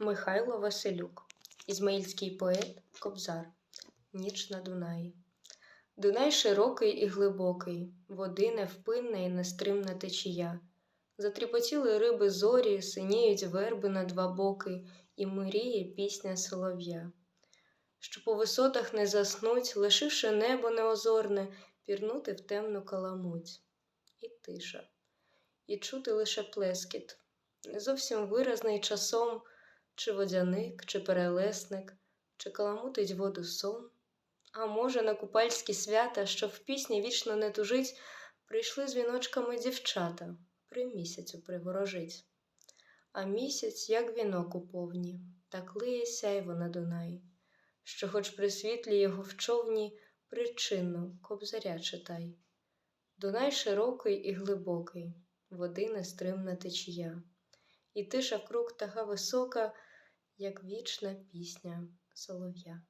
Михайло Василюк, ізмаїльський поет, кобзар, ніч на Дунаї. Дунай широкий і глибокий, води невпинна і нестримна течія. Затріпотіли риби зорі, синіють верби на два боки, і миріє пісня солов'я. Що по висотах не заснуть, лишивши небо неозорне, пірнути в темну каламуть. І тиша, і чути лише плескіт, не зовсім виразний часом, чи водяник, чи перелесник, чи каламутить воду сон. А може, на купальські свята, що в пісні вічно не тужить, прийшли з віночками дівчата, при місяцю приворожить. А місяць, як вінок у повні, так лиє сяйво на Дунаї, що хоч при світлі його в човні причину кобзаря читай. Дунай широкий і глибокий, води нестримна течія, і тиша вкруг тага висока, як вічна пісня солов'я.